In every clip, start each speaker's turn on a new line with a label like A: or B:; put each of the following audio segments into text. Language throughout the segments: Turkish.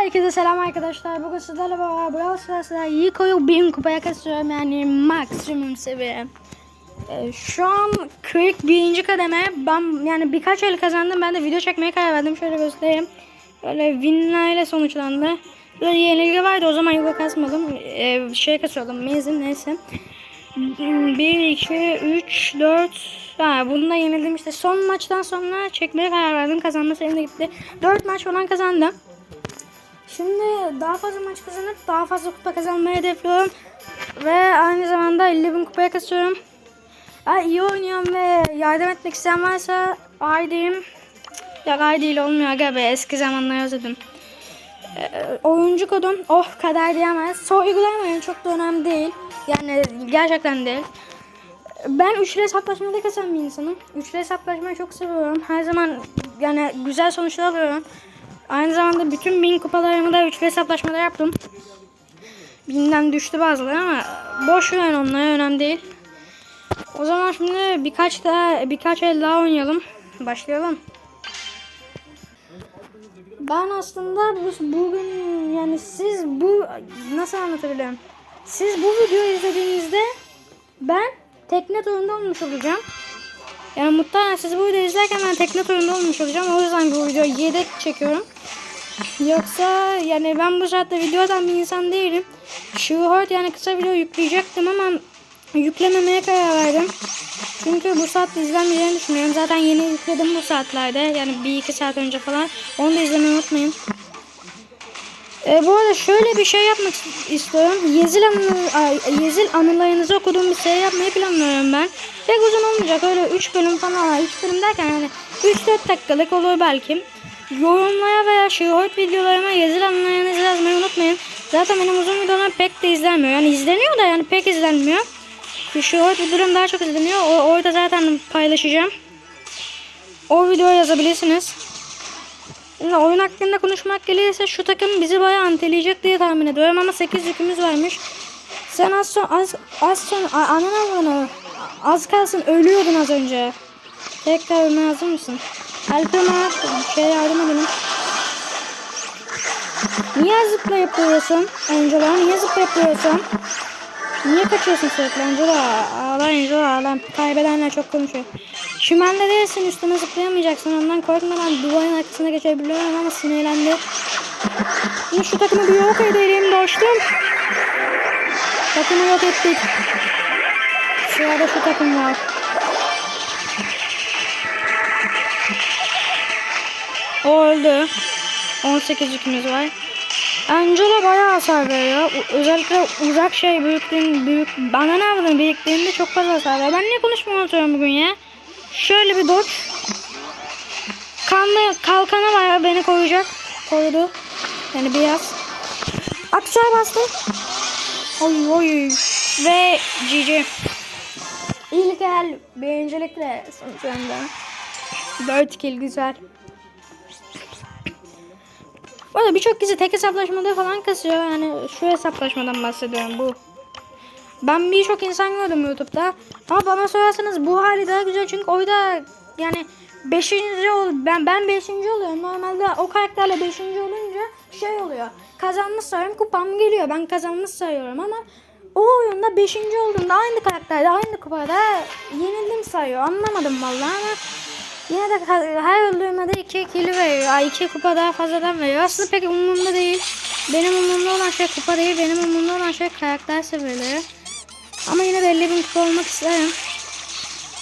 A: Herkese selam arkadaşlar. Bugün sizlerle beraber Brawl Stars'da Yiko'yu 1000 kupaya kasıyorum yani maksimum seviye. Ee, şu an 41. kademe. Ben yani birkaç el kazandım. Ben de video çekmeye karar verdim. Şöyle göstereyim. Böyle winlerle sonuçlandı. Böyle yenilgi vardı. O zaman Yiko kasmadım. Ee, şey kasıyordum. Mezim neyse. 1, 2, 3, 4 Ha, bunu da yenildim işte. Son maçtan sonra çekmeye karar verdim. Kazanma sayım da gitti. 4 maç falan kazandım. Şimdi daha fazla maç kazanıp daha fazla kupa kazanmayı hedefliyorum. Ve aynı zamanda 50 bin kupaya kasıyorum. Ya iyi oynuyorum ve yardım etmek isteyen varsa aidiyim. Ya ay değil olmuyor aga be eski zamanları özledim. Ee, oyuncu kodum oh kadar diyemez. Sorgulamayın çok da önemli değil. Yani gerçekten değil. Ben üçlü hesaplaşmada kasan bir insanım. Üçlü hesaplaşmayı çok seviyorum. Her zaman yani güzel sonuçlar alıyorum. Aynı zamanda bütün bin kupalarımı da üçlü hesaplaşmada yaptım. Binden düştü bazıları ama boş ver onlara önemli değil. O zaman şimdi birkaç daha birkaç el daha oynayalım. Başlayalım. Ben aslında bu, bugün yani siz bu nasıl anlatabilirim? Siz bu videoyu izlediğinizde ben tekne turunda olmuş olacağım. Yani muhtemelen siz bu videoyu izlerken ben tekne turunda olmuş olacağım. O yüzden bu videoyu yedek çekiyorum. Yoksa yani ben bu saatte video atan bir insan değilim. Short yani kısa video yükleyecektim ama yüklememeye karar verdim. Çünkü bu saatte izlenmeyeceğini düşünüyorum. Zaten yeni yükledim bu saatlerde. Yani bir iki saat önce falan. Onu da izlemeyi unutmayın. E, bu arada şöyle bir şey yapmak istiyorum. Yezil, anı, Yezil anılarınızı okuduğum bir seri yapmayı planlıyorum ben. Pek uzun olmayacak. Öyle 3 bölüm falan. 3 bölüm derken yani 3-4 dakikalık olur belki. Yorumlara veya short videolarıma Yezil anılarınızı yazmayı unutmayın. Zaten benim uzun videolarım pek de izlenmiyor. Yani izleniyor da yani pek izlenmiyor. Short videolarım daha çok izleniyor. O, orada zaten paylaşacağım. O videoya yazabilirsiniz. Şimdi oyun hakkında konuşmak gelirse şu takım bizi bayağı anteleyecek diye tahmin ediyorum ama 8 yükümüz varmış. Sen az son az az son anana bana az kalsın ölüyordun az önce. Tekrar ölmeye hazır mısın? Alp'ıma şey yardım edelim. Niye zıplayıp duruyorsun? Angela niye zıplayıp duruyorsun? Niye kaçıyorsun sürekli Angela? Ağla Angela ağla. Kaybedenler çok konuşuyor. Çimende değilsin üstüne zıplayamayacaksın. Ondan korkmadan duvarın arkasına geçebiliyorum ama sinirlendi. Şimdi şu takımı bir yok edelim dostum. Takımı yok ettik. Sırada şu takım var. O öldü. 18 yükümüz var. Angela bayağı hasar veriyor. Özellikle uzak şey büyüklüğün büyük bana ne yapalım büyüklüğünde çok fazla hasar veriyor. Ben niye konuşmayı unutuyorum bugün ya? Şöyle bir dodge. Kanlı kalkanı var beni koruyacak. Korudu. Yani biraz. Aksuar bastım. Oy oy. Ve GG. İlk el birincilikle sonuçlandı. 4 kill güzel. Bu arada birçok kişi tek hesaplaşmada falan kasıyor. Yani şu hesaplaşmadan bahsediyorum bu. Ben birçok insan gördüm YouTube'da. Ama bana sorarsanız bu hali daha güzel çünkü oyda yani 5. ol ben ben 5. oluyorum. Normalde o karakterle 5. olunca şey oluyor. Kazanmış sayıyorum kupam geliyor. Ben kazanmış sayıyorum ama o oyunda 5. olduğumda aynı karakterde aynı kupada yenildim sayıyor. Anlamadım vallahi ama Yine de her öldüğümde de 2 kilo veriyor. Ay 2 kupa daha fazladan veriyor. Aslında pek umurumda değil. Benim umurumda olan şey kupa değil. Benim umurumda olan şey karakter seviyeleri. Ama yine de 50 bin kupa olmak isterim.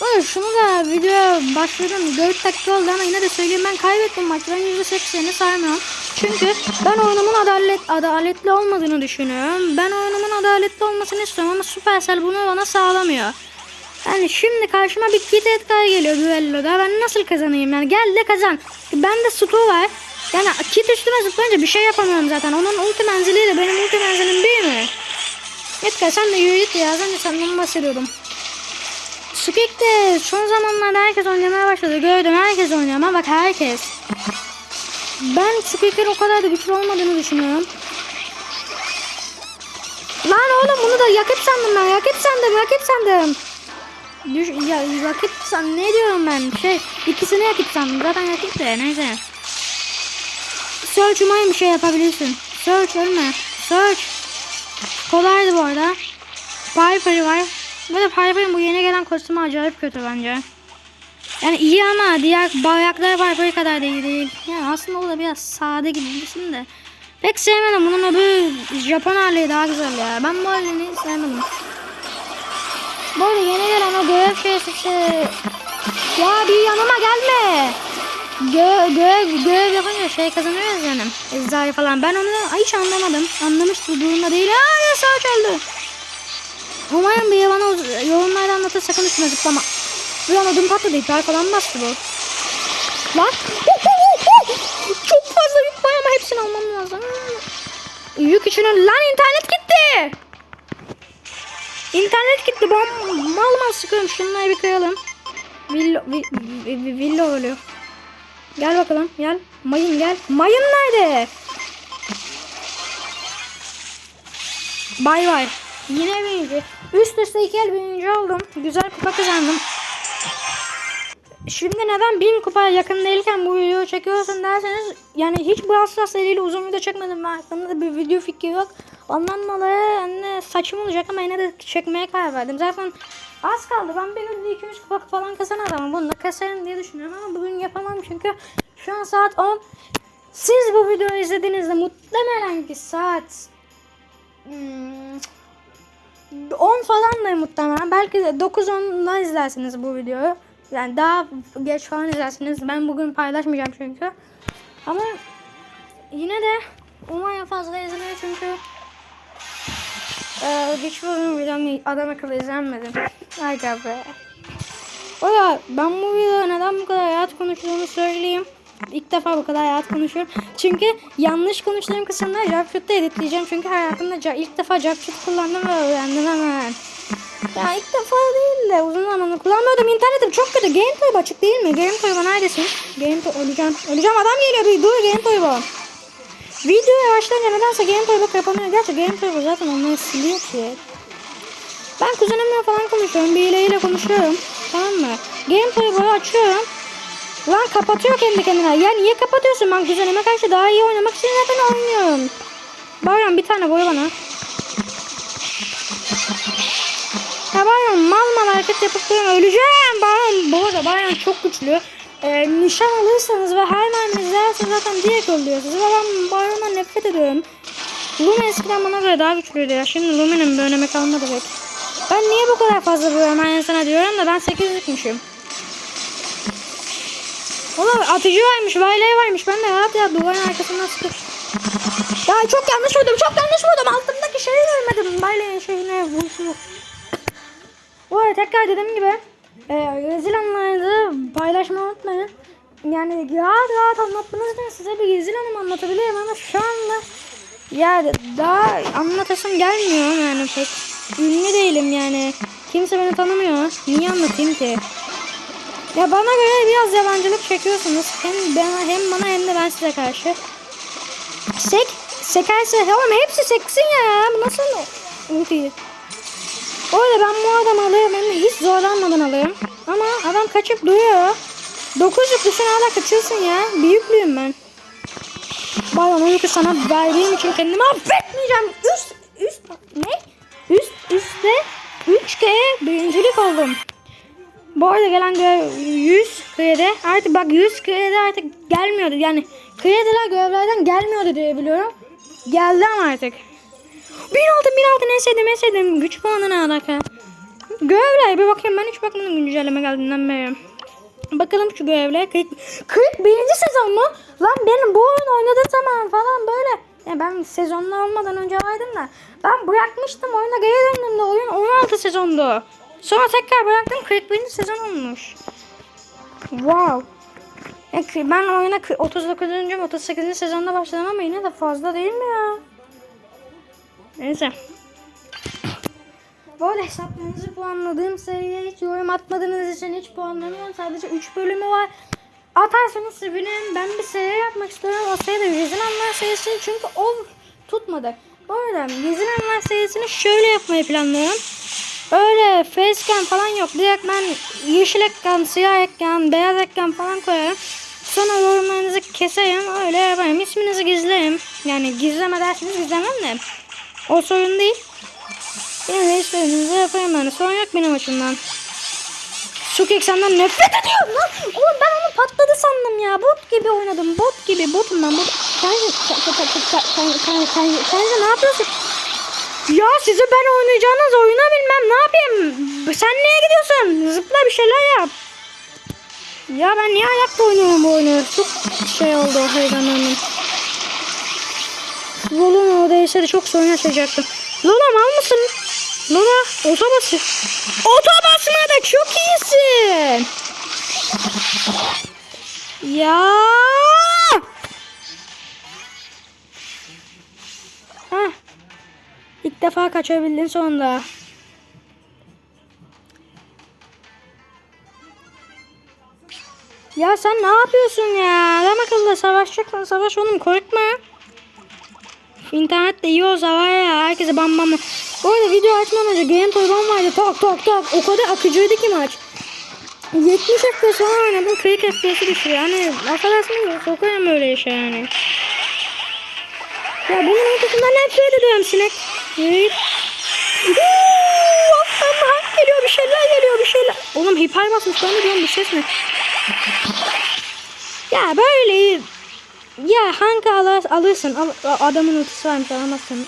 A: Böyle şunu da video başladım. 4 dakika oldu ama yine de söyleyeyim ben kaybettim maçı. Ben %80'ini saymıyorum. Çünkü ben oyunumun adalet, adaletli olmadığını düşünüyorum. Ben oyunumun adaletli olmasını istiyorum ama Supercell bunu bana sağlamıyor. Yani şimdi karşıma bir Kit Edgar geliyor düelloda. Ben nasıl kazanayım yani? Gel de kazan. Bende Stu var. Yani Kit üstüme zıplayınca bir şey yapamıyorum zaten. Onun ulti menziliyle benim ulti menzilim bir mi? Edgar sen de yürü git ya. Az önce senden bahsediyordum. Squeak de son zamanlarda herkes oynamaya başladı. Gördüm herkes oynuyor ama bak herkes. Ben Squeak'in o kadar da güçlü olmadığını düşünüyorum. Lan oğlum bunu da yakıp sandım ben. Yakıp sandım, yakıp sandım. Düş, ya yakıp san ne diyorum ben? Şey ikisini yakıp sandım. Zaten yakıp da neyse. Search umarım bir şey yapabilirsin. Search ölme. Search. Kolaydı bu arada. Piper var. Bu da Piper'ın bu yeni gelen kostümü acayip kötü bence. Yani iyi ama diğer bayraklar Piper kadar da iyi değil. Yani aslında o da biraz sade gibi düşünün de. Pek sevmedim. Bunun öbür Japon hali daha güzel ya. Ben bu halini sevmedim. Bu arada yeni gelen o görev şeysi Ya bir yanıma gelme. Gö görev, görev yapınca şey kazanıyoruz yani. Eczai falan. Ben onu ay hiç anlamadım. Anlamış durumda değil. Aa sağ çaldı. Umarım biri bana yorumlarda anlatır sakın üstüne zıplama. Bir an ödüm patladı. İptal falan bastı bu. Lan. Çok fazla yük var ama hepsini almam lazım. Yük için lan internet gitti. İnternet gitti. Ben mal mal sıkıyorum. Şunları bir kıralım. Villo, vi, vi, vi- villo ölüyor. Gel bakalım gel. Mayın gel. Mayın nerede? Bay bay. Yine birinci. Üst üste iki el birinci oldum. Güzel kupa kazandım. Şimdi neden bin kupaya yakın değilken bu videoyu çekiyorsun derseniz yani hiç bu hassas eliyle uzun video çekmedim ben aklımda da bir video fikri yok. Ondan dolayı hani saçım olacak ama yine de çekmeye karar verdim. Zaten az kaldı ben bir günde 200 kupa falan kazanırım ama bunu da kasarım diye düşünüyorum ama bugün yapamam çünkü şu an saat 10. Siz bu videoyu izlediğinizde muhtemelen ki saat hmm, 10 falan da muhtemelen. Belki de 9-10'da izlersiniz bu videoyu. Yani daha geç falan izlersiniz. Ben bugün paylaşmayacağım çünkü. Ama yine de umarım fazla izlenir çünkü e, hiçbir videom adam akıllı izlenmedim. Aga be. O ya ben bu videoda neden bu kadar hayat konuştuğumu söyleyeyim. İlk defa bu kadar hayat konuşuyorum. Çünkü yanlış konuştuğum kısımda Japşut'ta editleyeceğim. Çünkü hayatımda ilk defa Japşut kullandım ve öğrendim hemen. Ya ilk defa değil de uzun zamandır kullanmıyordum. İnternetim çok kötü. Game Toy açık değil mi? Game Toy neredesin? Game Toy öleceğim. Öleceğim adam geliyor. Bir dur Game Toy bu. Video yavaşlayınca nedense Game Toy bu kapanıyor. Gerçi Game Toy bu zaten onları siliyor ki. Ben kuzenimle falan konuşuyorum. Birileriyle konuşuyorum. Tamam mı? Game Toy bu açıyorum. Lan kapatıyor kendi kendine. Ya niye kapatıyorsun? Ben kuzenime karşı daha iyi oynamak için zaten oynuyorum. Bayram bir tane boy bana. Yapıp duruyorum. Öleceğim Bayram. Bu arada Bayram çok güçlü. Ee, nişan alırsanız ve her mermi izlerseniz zaten direkt öldürüyorsunuz. Ve ben Bayram'dan nefret ediyorum. Luma eskiden bana göre daha güçlüydü ya. Şimdi Luma'nın bir önemi kalmadı pek. Ben niye bu kadar fazla vuruyorum her insana diyorum da ben 8'likmişim. Oğlum atıcı varmış, vaylay varmış. Ben de rahat ya duvarın arkasından sıkış. Ya çok yanlış vurdum, çok yanlış vurdum. Altındaki şeyi görmedim. Vaylayın şeyine vuruşu. Bu arada tekrar dediğim gibi e, rezil anlarınızı paylaşmayı unutmayın. Yani rahat rahat anlatmanız için size bir rezil anım anlatabilirim ama şu anda yani daha anlatasım gelmiyor yani pek. Ünlü değilim yani. Kimse beni tanımıyor. Niye anlatayım ki? Ya bana göre biraz yabancılık çekiyorsunuz. Hem bana hem bana hem de ben size karşı. Sek, sekerse oğlum hepsi seksin ya. Bu nasıl ulti? Arada ben bu adamı alıyorum hem hiç zorlanmadan alıyorum. Ama adam kaçıp duruyor. Dokuzluk düşün hala kaçıyorsun ya. Büyüklüyüm ben. Bayan uyku sana verdiğim için kendimi affetmeyeceğim. Üst, üst, ne? Üst, üstte 3 kere birincilik oldum. Bu arada gelen görev 100 kredi. Artık bak 100 kredi artık gelmiyordu. Yani krediler görevlerden gelmiyordu diye biliyorum. Geldi ama artık. 1006 1006 ne sevdim ne sevdim. Güç puanı ne alaka? Görevler bir bakayım ben hiç bakmadım güncelleme geldiğinden beri. Bakalım şu görevlere 40, 41. sezon mu? Lan benim bu oyun oynadığı zaman falan böyle. Ya ben sezonlu olmadan önce vardım da. Ben bırakmıştım oyuna geri döndüm de oyun 16 sezondu. Sonra tekrar bıraktım 41. sezon olmuş. Wow. Ben oyuna kı- 39. mi 38. sezonda başladım ama yine de fazla değil mi ya? Neyse. Bu arada hesaplarınızı puanladığım seriye hiç yorum atmadığınız için hiç puanlamıyorum. Sadece 3 bölümü var. Atarsanız sevinirim. Ben bir seri yapmak istiyorum. O seri de Rezilanlar serisi çünkü o tutmadı. Bu arada Rezilanlar serisini şöyle yapmayı planlıyorum. Öyle facecam falan yok. Direkt ben yeşil ekran, siyah ekran, beyaz ekran falan koyarım. sonra yorumlarınızı keseyim. Öyle yapayım. İsminizi gizleyeyim. Yani gizleme dersiniz gizlemem de. O sorun değil. De istediğinizi yapayım yani. Sorun yok benim açımdan. Sukek senden nefret ediyorum lan. Oğlum ben onu patladı sandım ya. Bot gibi oynadım. Bot gibi. Botum ben. Bot. Kenji ne yapıyorsun? Ya size ben oynayacağınız oyunu bilmem. Ne yapayım? Sen niye gidiyorsun? Zıpla bir şeyler yap. Ya ben niye ayakta oynuyorum bu oyunu? Çok şey oldu heyecanlandım. Lola'nın o değilse de çok sorun yaşayacaktım. Lola mal mısın? Lola ota basıyor. Ota basmada çok iyisin. Ya. Hah. İlk defa kaçabildin sonunda. Ya sen ne yapıyorsun ya? Adam akıllı savaşacaksan savaş oğlum korkma. İnternet de iyi olsa var ya herkese bam bam. Bu arada video açmadan önce game toyban vardı tak tak tak o kadar akıcıydı ki maç. 70 FPS falan oynadım 40 FPS'i düşüyor yani affedersiniz sokarım öyle işe yani. Ya bunun ortasından nefret ediyorum sinek. Evet. Uuu, Allah'ım geliyor bir şeyler geliyor bir şeyler. Oğlum hiper basmış ben de diyorum bu ses ne? Ya böyle ya hangi alır, alırsın al, adamın ultisi varmış alamazsın.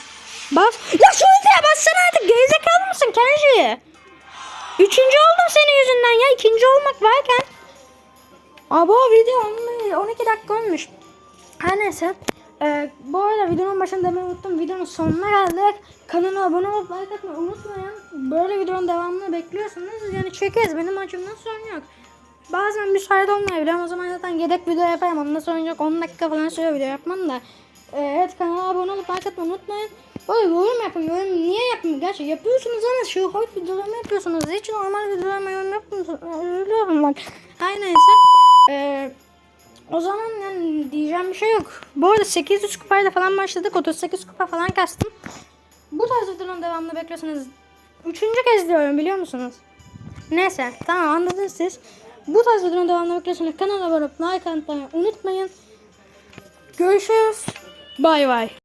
A: Bas. Ya şu ultiye bassana artık gerizekalı mısın Kenji? Üçüncü oldum senin yüzünden ya ikinci olmak varken. Abo video 12 dakika olmuş. Her neyse. Ee, bu arada videonun başında demeyi unuttum. Videonun sonuna geldik. Kanala abone olup like atmayı unutmayın. Böyle videonun devamını bekliyorsanız yani çekeriz. Benim açımdan sorun yok. Bazen müsait olmayabilir ama o zaman zaten yedek video yaparım. Ondan sonra yok 10 dakika falan sürüyor video yapmam da. Ee, evet kanala abone olup like atmayı unutmayın. Böyle yorum yapın. Yorum niye yapın? Gerçi yapıyorsunuz ama şu hoş videolarımı yapıyorsunuz. Hiç normal videolarıma yorum yapmıyorsunuz. Üzülüyorum bak. Her neyse. Ee, o zaman yani diyeceğim bir şey yok. Bu arada 800 kupayla falan başladık. 38 kupa falan kastım. Bu tarz videoların devamını bekliyorsanız üçüncü kez diyorum biliyor musunuz? Neyse tamam anladınız siz. Bu tarz videoların devamını bekliyorsanız kanala abone olup like atmayı unutmayın. Görüşürüz. Bay bay.